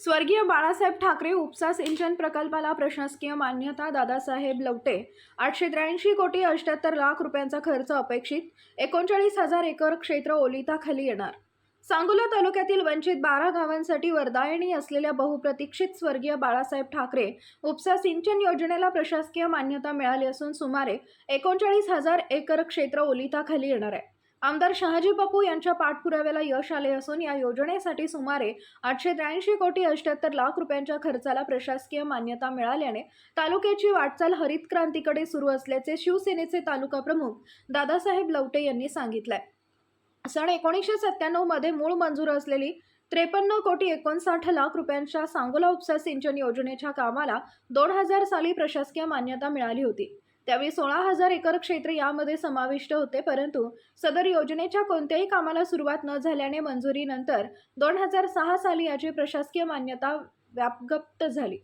स्वर्गीय बाळासाहेब ठाकरे उपसा सिंचन प्रकल्पाला प्रशासकीय मान्यता दादासाहेब लवटे. आठशे त्र्याऐंशी कोटी अठ्याहत्तर लाख रुपयांचा खर्च अपेक्षित. एकोणचाळीस हजार एकर क्षेत्र ओलिताखाली येणार. सांगोला तालुक्यातील वंचित बारा गावांसाठी वरदायणी असलेल्या बहुप्रतीक्षित स्वर्गीय बाळासाहेब ठाकरे उपसा सिंचन योजनेला प्रशासकीय मान्यता मिळाली असून सुमारे एकोणचाळीस हजार एकर क्षेत्र ओलिताखाली येणार आहे. आमदार शहाजी बापू यांच्या पाठपुराव्याला यश आले असून या योजनेसाठी सुमारे आठशे त्र्याऐंशी कोटी अठ्याहत्तर लाख रुपयांच्या खर्चाला प्रशासकीय मान्यता मिळाल्याने तालुक्याची वाटचाल हरित क्रांतीकडे सुरू असल्याचे शिवसेनेचे तालुका प्रमुख दादासाहेब लवटे यांनी सांगितलंय. सन एकोणीसशे सत्त्याण्णवमध्ये मूळ मंजूर असलेली त्रेपन्न कोटी एकोणसाठ लाख रुपयांच्या सांगोला उपसा सिंचन योजनेच्या कामाला दोन हजार साली प्रशासकीय मान्यता मिळाली होती. त्यावेळी सोळा हजार एकर क्षेत्र यामध्ये समाविष्ट होते परंतु सदर योजनेच्या कोणत्याही कामाला सुरुवात न झाल्याने मंजुरीनंतर दोन हजार सहा साली याची प्रशासकीय मान्यता व्यापगप्त झाली.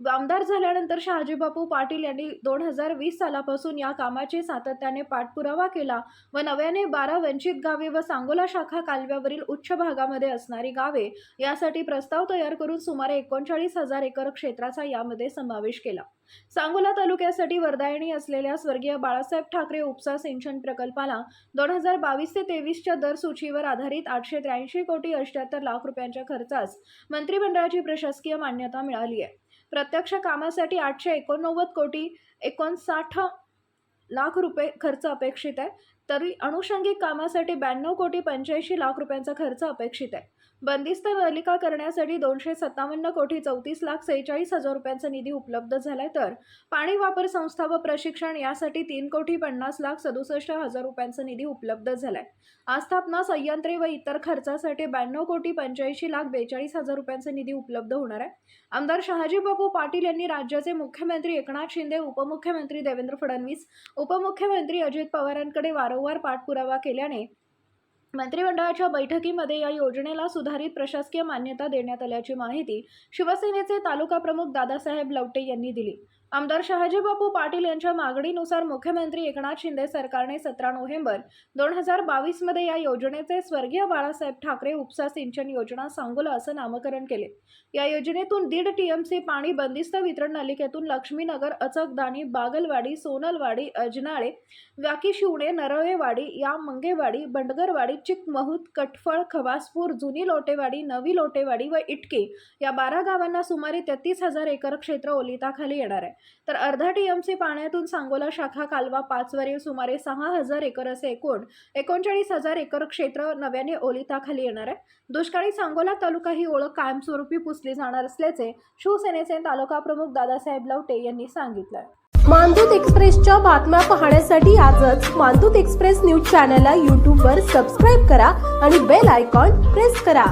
आमदार झाल्यानंतर शहाजीबापू पाटील यांनी दोन हजार वीस सालापासून या कामाचे सातत्याने पाठपुरावा केला व नव्याने बारा वंचित गावे व सांगोला शाखा कालव्यावरील उच्च भागामध्ये असणारी गावे यासाठी प्रस्ताव तयार करून सुमारे एकोणचाळीस हजार एकर क्षेत्राचा यामध्ये समावेश केला. सांगोला तालुक्यासाठी वरदायणी असलेल्या स्वर्गीय बाळासाहेब ठाकरे उपसा सिंचन प्रकल्पाला दोन हजार बावीस ते तेवीसच्या दर सूचीवर आधारित आठशे त्र्याऐंशी कोटी अठ्याहत्तर लाख रुपयांच्या खर्चास मंत्रिमंडळाची प्रशासकीय मान्यता मिळाली आहे. प्रत्यक्ष कामासाठी आठशे एकोणनव्वद कोटी एकोणसाठ लाख रुपये खर्च अपेक्षित आहे. तरी अनुषंगिक कामासाठी ब्याण्णव कोटी पंच्याऐंशी लाख रुपयांचा खर्च अपेक्षित आहे. बंदिस्त नलिका करण्यासाठी दोनशे सत्तावन्न कोटी चौतीस लाख सेहेचाळीस हजार रुपयांचा निधी उपलब्ध झालाय. तर पाणी वापर संस्था व प्रशिक्षण यासाठी तीन कोटी पन्नास लाख सदुसष्ट हजार रुपयांचा निधी उपलब्ध झालाय. आस्थापना संयंत्रे व इतर खर्चासाठी ब्याण्णव कोटी पंच्याऐंशी लाख बेचाळीस हजार रुपयांचा निधी उपलब्ध होणार आहे. आमदार शहाजीबाबू पाटील यांनी राज्याचे मुख्यमंत्री एकनाथ शिंदे उपमुख्यमंत्री देवेंद्र फडणवीस उपमुख्यमंत्री अजित पवारांकडे वारंवार पाठपुरावा केल्याने मंत्रिमंडळाच्या बैठकीमध्ये या योजनेला सुधारित प्रशासकीय मान्यता देण्यात आल्याची माहिती शिवसेनेचे तालुका प्रमुख दादासाहेब लवटे यांनी दिली. आमदार शहाजीबापू पाटील यांच्या मागणीनुसार मुख्यमंत्री एकनाथ शिंदे सरकारने सतरा नोव्हेंबर दोन हजार बावीसमध्ये या योजनेचे स्वर्गीय बाळासाहेब ठाकरे उपसा सिंचन योजना सांगोला असं नामकरण केले. या योजनेतून दीड टीएमसी पाणी बंदिस्त वितरण नलिकेतून लक्ष्मीनगर अचकदाणी बागलवाडी सोनलवाडी अजनाळे व्याकी शिवणे नरळेवाडी या मंगेवाडी बंडगरवाडी चिकमहूत कटफळ खवासपूर जुनी लोटेवाडी नवी लोटेवाडी व इटके या बारा गावांना सुमारे तेहतीस हजार एकर क्षेत्र ओलिताखाली येणार आहे. तर अर्धा टीएमसी पाण्यातून सांगोला शाखा कालवा पाचवरील सुमारे सहा हजार एकर असे एकूण एकोणचाळीस हजार एकर क्षेत्र नव्याने ओलिताखाली येणार आहे. दुष्काळी सांगोला तालुका ही ओळख कायमस्वरूपी पुसली जाणार असल्याचे शिवसेनेचे तालुका प्रमुख दादासाहेब लवटे यांनी सांगितलं मानदूत एक्सप्रेसच्या बातम्या पाहण्यासाठी आजच मानदूत एक्सप्रेस न्यूज चॅनलला यूट्यूबवर सबस्क्राईब करा आणि बेल आयकॉन प्रेस करा.